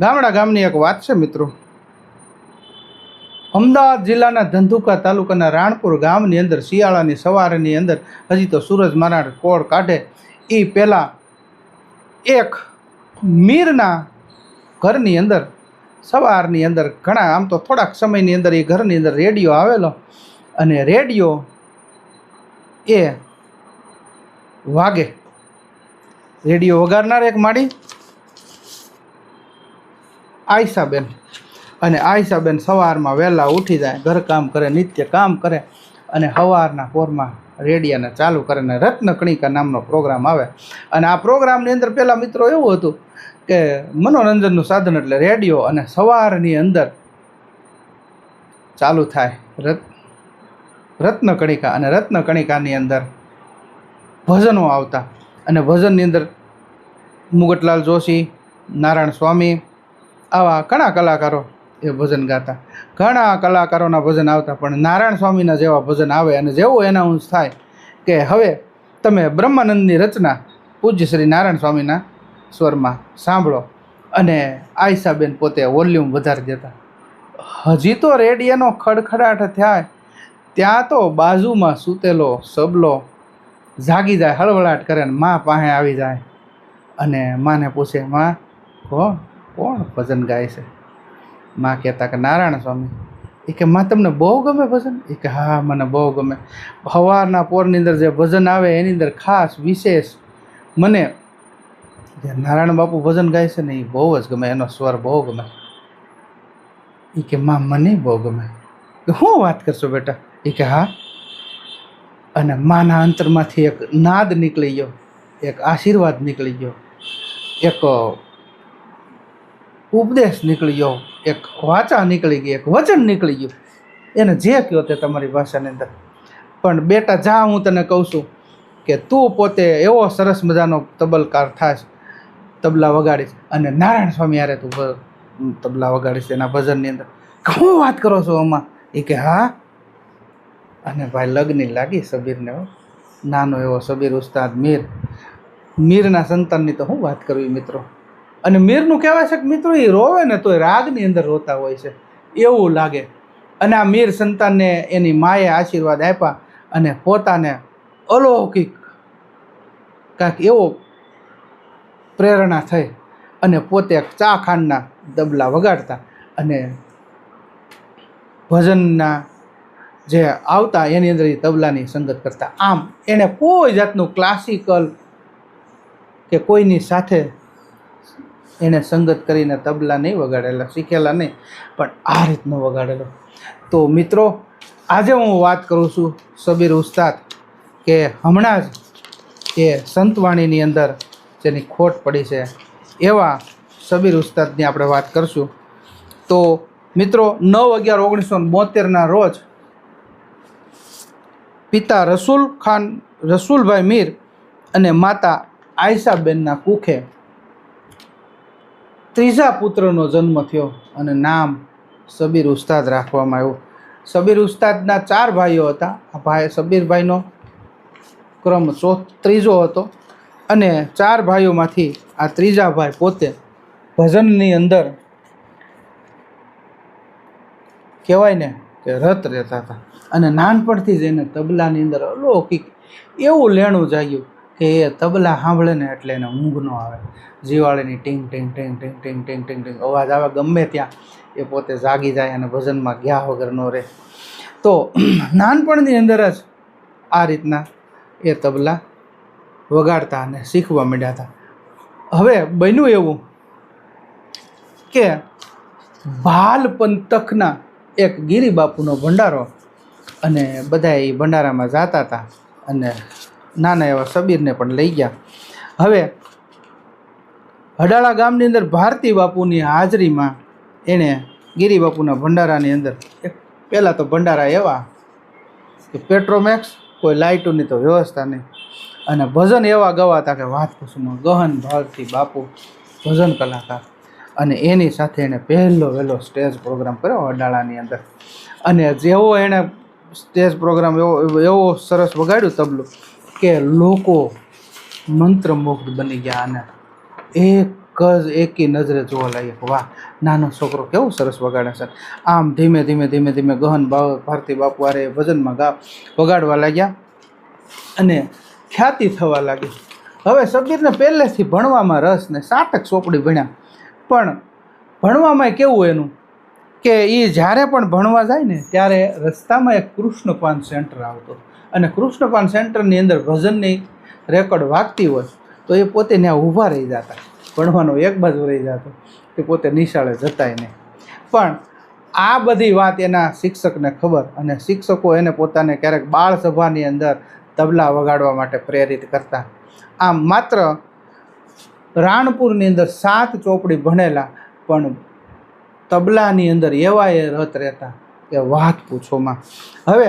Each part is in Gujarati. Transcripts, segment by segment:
ગામડા ગામની એક વાત છે મિત્રો. અમદાવાદ જિલ્લાના ધંધુકા તાલુકાના રાણપુર ગામની અંદર, શિયાળાની સવારની અંદર હજી તો સૂરજ મહારાજ કોળ કાઢે. એ પહેલાં એક મીરના ઘરની અંદર, સવારની અંદર ઘણા, આમ તો થોડાક સમયની અંદર એ ઘરની અંદર રેડિયો આવેલો અને રેડિયો એ વાગે. રેડિયો વગાડનાર એક માડી આયશાબેન. અને આયસાબેન સવારમાં વહેલા ઉઠી જાય, ઘરકામ કરે, નિત્ય કામ કરે અને સવારના પોરમાં રેડિયાને ચાલુ કરે ને રત્નકણિકા નામનો પ્રોગ્રામ આવે. અને આ પ્રોગ્રામની અંદર પહેલાં મિત્રો એવું હતું કે મનોરંજનનું સાધન એટલે રેડિયો અને સવારની અંદર ચાલુ થાય રત, રત્નકણિકા અને રત્નકણિકાની અંદર ભજનો આવતા. અને ભજનની અંદર મુગટલાલ જોશી, નારાયણ સ્વામી આવા ઘણા કલાકારો એ ભજન ગાતા. ઘણા કલાકારોના ભજન આવતા, પણ નારાયણ સ્વામીના જેવા ભજન આવે અને જેવું એનાઉન્સ થાય કે હવે તમે બ્રહ્માનંદની રચના પૂજ્ય શ્રી નારાયણ સ્વામીના સ્વરમાં સાંભળો. અને આયશાબેન પોતે વોલ્યુમ વધારી દેતા. હજી તો રેડિયાનો ખડખડાટ થાય. ત્યાં તો બાજુમાં સૂતેલો સબલો જાગી જાય, હળવળાટ કરે ને મા પાસે આવી જાય. અને માને પૂછે, માં કોણ કોણ ભજન ગાય છે? માં કહેતા કે, નારાયણ સ્વામી. એ કે, માં તમને બહુ ગમે ભજન? એ કે, હા, મને બહુ ગમે. હવારના પોરની અંદર જે ભજન આવે, એની અંદર ખાસ વિશેષ મને જે નારાયણ બાપુ ભજન ગાય છે ને એ બહુ જ ગમે, એનો સ્વર બહુ ગમે. એ કે, માં, મને બહુ ગમે. હું વાત કરશો બેટા? એ કે, હા. અને માના અંતરમાંથી એક નાદ નીકળી ગયો, એક આશીર્વાદ નીકળી ગયો, એક ઉપદેશ નીકળી ગયો, એક વાચા નીકળી ગઈ, એક વચન નીકળી ગયું. એને જે કહો તે તમારી ભાષાની અંદર. પણ બેટા, જા હું તને કહું છું કે તું પોતે એવો સરસ મજાનો તબલકાર થાશ, તબલા વગાડીશ અને નારાયણ સ્વામી યારે તું તબલા વગાડીશ એના ભજનની અંદર. શું વાત કરો છો આમાં? એ કે, હા. અને ભાઈ લગ્ન લાગી સબીરને હો. નાનો એવો સબીર ઉસ્તાદ મીર. મીરના સંતાનની તો હું વાત કરવી મિત્રો? અને મીરનું કહેવાય છે કે મિત્રો, એ રોવે ને તો રાગની અંદર રોતા હોય છે. એવું લાગે. અને આ મીર સંતાનને એની માએ આશીર્વાદ આપ્યા અને પોતાને અલૌકિક કાંઈક એવો પ્રેરણા થઈ અને પોતે ચા ખાંડના દબલા વગાડતા અને ભજનના જે આવતા એની અંદર એ તબલાની સંગત કરતા. આમ એણે કોઈ જાતનું ક્લાસિકલ કે કોઈની સાથે એણે સંગત કરીને તબલા નહીં વગાડેલા, શીખેલા નહીં, પણ આ રીતનો વગાડેલો. તો મિત્રો, આજે હું વાત કરું છું સબીર ઉસ્તાદ કે હમણાં જ એ સંતવાણીની અંદર જેની ખોટ પડી છે એવા સબીર ઉસ્તાદની આપણે વાત કરશું. તો મિત્રો, નવ અગિયાર ઓગણીસો બોતેરના રોજ પિતા રસુલ ખાન, રસૂલભાઈ મીર અને માતા આયશાબેનના કુખે ત્રીજા પુત્રનો જન્મ થયો અને નામ સબીર ઉસ્તાદ રાખવામાં આવ્યું. સબીર ઉસ્તાદના ચાર ભાઈઓ હતા. આ ભાઈ, સબીરભાઈનો ક્રમ ચો, ત્રીજો હતો અને ચાર ભાઈઓમાંથી આ ત્રીજા ભાઈ પોતે ભજનની અંદર કહેવાય ને કે રત રહેતા હતા. અને નાનપણથી જ એને તબલાની અંદર અલૌકિક એવું લેણું જાગ્યું કે એ તબલા સાંભળે ને એટલે એને ઊંઘ ન આવે. જીવાળીની ટીંગ ટીંગ ટીંગ ટીંગ ટીંગ ટીંગ ટીંગ ટીંગ. અવાજ આવે ગમે ત્યાં, એ પોતે જાગી જાય અને ભજનમાં ગયા વગર ન રહે. તો નાનપણની અંદર જ આ રીતના એ તબલા વગાડતા અને શીખવા માંડ્યા હતા. હવે બન્યું એવું કે ભાલ પંથકના એક ગિરી બાપુનો ભંડારો અને બધા એ ભંડારામાં જતા હતા અને નાના એવા સબીરને પણ લઈ ગયા. હવે હડાળા ગામની અંદર ભારતી બાપુની હાજરીમાં એણે ગિરી બાપુના ભંડારાની અંદર એક પહેલાં તો ભંડારા એવા કે પેટ્રોમેક્સ, કોઈ લાઇટોની તો વ્યવસ્થા નહીં. અને ભજન એવા ગવાતા કે વાત પૂછમાં ગહન ભારતી બાપુ ભજન કલાકાર. અને એની સાથે એણે પહેલો વહેલો સ્ટેજ પ્રોગ્રામ કર્યો અડાળાની અંદર. અને જેવો એણે સ્ટેજ પ્રોગ્રામ એવો એવો સરસ વગાડ્યું તબલું કે લોકો મંત્રમુગ્ધ બની ગયા અને એક જ એકી નજરે જોવા લાગ્યા વાહ, નાનો છોકરો કેવો સરસ વગાડે છે. આમ ધીમે ધીમે ધીમે ધીમે ગહન ભારતી બાપુ આરે ભજનમાં ગા, વગાડવા લાગ્યા અને ખ્યાતિ થવા લાગી. હવે સબીરને પહેલેથી ભણવામાં રસ ને સાટક ચોપડી ભણ્યા. પણ ભણવામાં કેવું એનું? કે એ જ્યારે પણ ભણવા જાય ને ત્યારે રસ્તામાં એક કૃષ્ણપાન સેન્ટર આવતો. અને કૃષ્ણપાન સેન્ટરની અંદર ભજનની રેકોર્ડ વાગતી હોય તો એ પોતે ત્યાં ઊભા રહી જતા. ભણવાનો એક બાજુ રહી જતો. એ પોતે નિશાળે જતાય નહીં. પણ આ બધી વાત એના શિક્ષકને ખબર અને શિક્ષકો એને પોતાને ક્યારેક બાળ સભાની અંદર તબલા વગાડવા માટે પ્રેરિત કરતા. આમ માત્ર રાણપુરની અંદર સાત ચોપડી ભણેલા, પણ તબલાની અંદર એવા એ રત રહેતા. કે વાત પૂછોમાં. હવે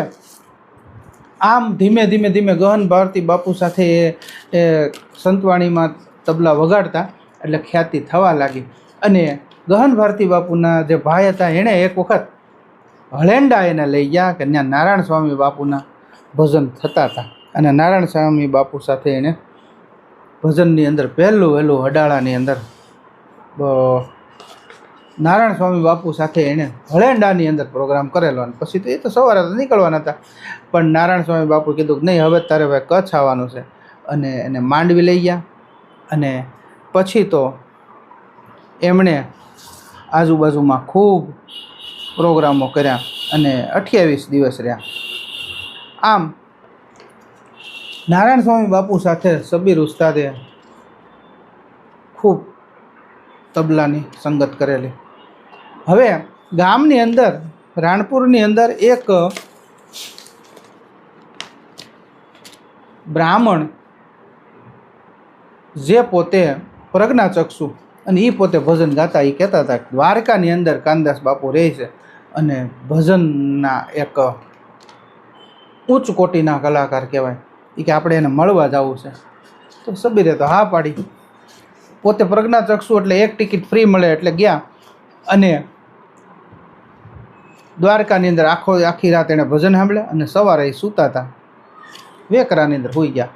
આમ ધીમે ધીમે ધીમે ગહન ભારતી બાપુ સાથે એ સંતવાણીમાં તબલા વગાડતા એટલે ખ્યાતિ થવા લાગી. અને ગહન ભારતી બાપુના જે ભાઈ હતા, એણે એક વખત હળેંડા એને લઈ ગયા કે ત્યાં નારાયણ સ્વામી બાપુના ભજન થતા હતા. અને નારાયણ સ્વામી બાપુ સાથે એણે ભજનની અંદર પહેલું વહેલું હડાળાની અંદર નારાયણ સ્વામી બાપુ સાથે એણે હળેંડાની અંદર પ્રોગ્રામ કરેલો અને પછી તો એ તો સવારે તો નીકળવાના હતા. પણ નારાયણ સ્વામી બાપુ કીધું કે નહીં, હવે તારે ભાઈ કચ્છ આવવાનું છે. અને એને માંડવી લઈ ગયા. અને પછી તો એમણે આજુબાજુમાં ખૂબ પ્રોગ્રામો કર્યા અને અઠ્યાવીસ દિવસ રહ્યા. આમ નારાયણ સ્વામી બાપુ સાથે સબીર ઉસ્તાદે ખૂબ તબલાની સંગત કરેલી. હવે ગામની અંદર, રાણપુરની અંદર એક બ્રાહ્મણ જે પોતે પ્રજ્ઞાચક્ષુ અને એ પોતે ભજન ગાતા એ કહેતા હતા દ્વારકાની અંદર કાનદાસ બાપુ રહે છે અને ભજનના એક ઉચ્ચ કોટીના કલાકાર કહેવાય. એ કે આપણે એને મળવા જવું છે. તો સબીરે તો હા પાડી. પોતે પ્રજ્ઞાચક્ષુ એટલે એક ટિકિટ ફ્રી મળે એટલે ગયા અને દ્વારકાની અંદર આખો આખી રાત એણે ભજન સાંભળ્યા અને સવારે એ સૂતા હતા વેકરાની અંદર હોઈ ગયા.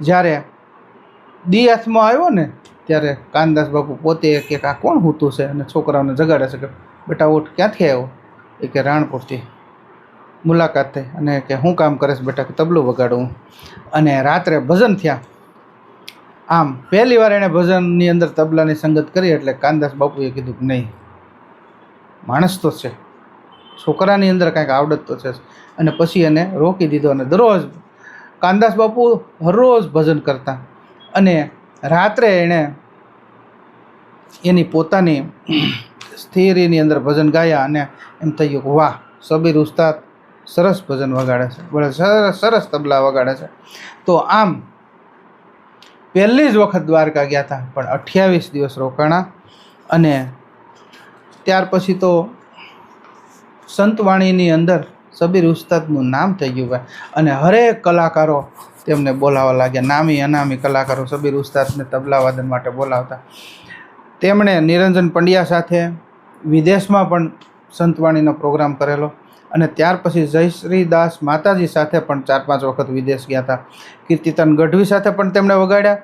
જ્યારે દી હાથમાં આવ્યો ને, ત્યારે કાનદાસ બાપુ પોતે કે આ કોણ હૂતું છે? અને છોકરાઓને જગાડે છે કે, બેટા, ઉઠ, ક્યાંથી આવ્યો? એ કે, રાણપુરથી. મુલાકાત થઈ અને કે, હું કામ કરે છે બેટા, કે તબલું વગાડું અને રાત્રે ભજન થયા. આમ પહેલી વાર એણે ભજનની અંદર તબલાની સંગત કરી એટલે કાનદાસ બાપુએ કીધું કે, નહીં, માણસ તો છે. છોકરાની અંદર કાંઈક આવડત તો છે અને પછી એને રોકી દીધો અને દરરોજ કાનદાસ બાપુ હરરોજ ભજન કરતા. અને રાત્રે એણે એની પોતાની સ્થિરીની અંદર ભજન ગાયા અને એમ થયું વાહ, સબીર ઉસ્તાદ સરસ ભજન વગાડે છે. બોલે સરસ સરસ તબલા વગાડે છે. તો આમ પહેલી જ વખત દ્વારકા ગયા હતા પણ અઠ્યાવીસ દિવસ રોકાણા અને ત્યાર પછી તો સંતવાણીની અંદર સબીર ઉસ્તાદનું નામ થઈ ગયું ભાઈ અને હરેક કલાકારો તેમને બોલાવવા લાગ્યા. નામી, અનામી કલાકારો સબીર ઉસ્તાદને તબલાવાદન માટે બોલાવતા. તેમણે નિરંજન પંડ્યા સાથે વિદેશમાં પણ સંતવાણીનો પ્રોગ્રામ કરેલો. અને ત્યાર પછી જયશ્રીદાસ માતાજી સાથે પણ ચાર પાંચ વખત વિદેશ ગયા હતા. કીર્તિતન ગઢવી સાથે પણ તેમણે વગાડ્યા.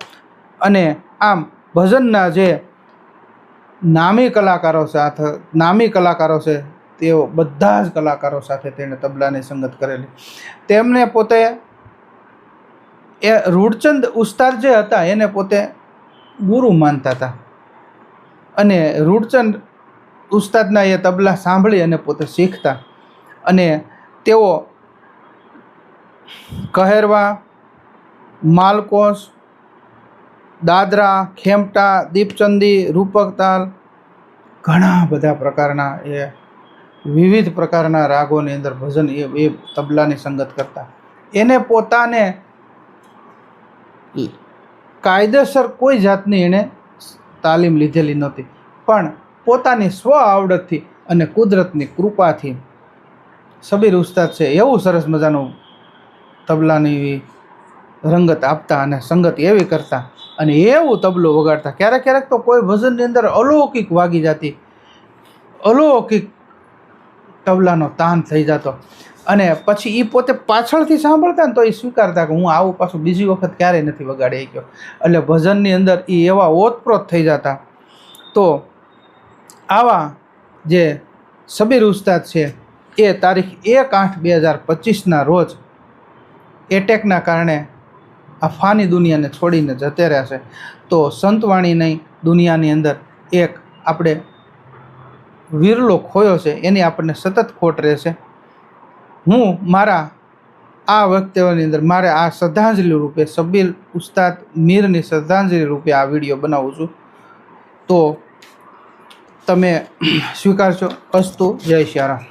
અને આમ ભજનના જે નામી કલાકારો સાથે નામી કલાકારો છે તેઓ બધા જ કલાકારો સાથે તેણે તબલાની સંગત કરેલી. તેમને પોતે એ રૂડચંદ ઉસ્તાદ જે હતા, એને પોતે ગુરુ માનતા હતા. અને રૂડચંદ ઉસ્તાદના એ તબલા સાંભળી અને પોતે શીખતા. અને તેઓ કહેરવા, માલકોશ, દાદરા, ખેમટા, દીપચંદી, રૂપકતાલ, ઘણા બધા પ્રકારના એ વિવિધ પ્રકારના રાગોની અંદર ભજન એ એ તબલાની સંગત કરતા. એને પોતાને કાયદેસર કોઈ જાતની એણે તાલીમ લીધેલી નહોતી, પણ પોતાની સ્વ આવડતથી અને કુદરતની કૃપાથી સબીર ઉસ્તાદ છે, એવું સરસ મજાનું તબલાની રંગત આપતા અને સંગત એવી કરતા અને એવું તબલું વગાડતા. ક્યારેક ક્યારેક તો કોઈ ભજનની અંદર અલૌકિક વાગી જતી, અલૌકિક તબલાનો તાન થઈ જતો. અને પછી એ પોતે પાછળથી સાંભળતા ને તો એ સ્વીકારતા કે હું આવું પાછું બીજી વખત ક્યારેય નથી વગાડી ગયો એટલે ભજનની અંદર એ એવા ઓતપ્રોત થઈ જતા. તો આવા જે સબીર ઉસ્તાદ છે, એ તારીખ એક આઠ બે હજાર પચીસના રોજ એટેકના કારણે આ ફાની દુનિયાને છોડીને જતે છે. તો સંતવાણી નહીં, દુનિયાની અંદર એક આપણે વિરલો ખોયો છે, એની આપણને સતત ખોટ રહેશે. હું મારા આ વક્તવ્યની અંદર મારે આ શ્રદ્ધાંજલિ રૂપે સબીર ઉસ્તાદ મીરની શ્રદ્ધાંજલિ રૂપે આ વીડિયો બનાવું છું. તો તમે સ્વીકારશો. અસ્તુ, જય શ્યારામ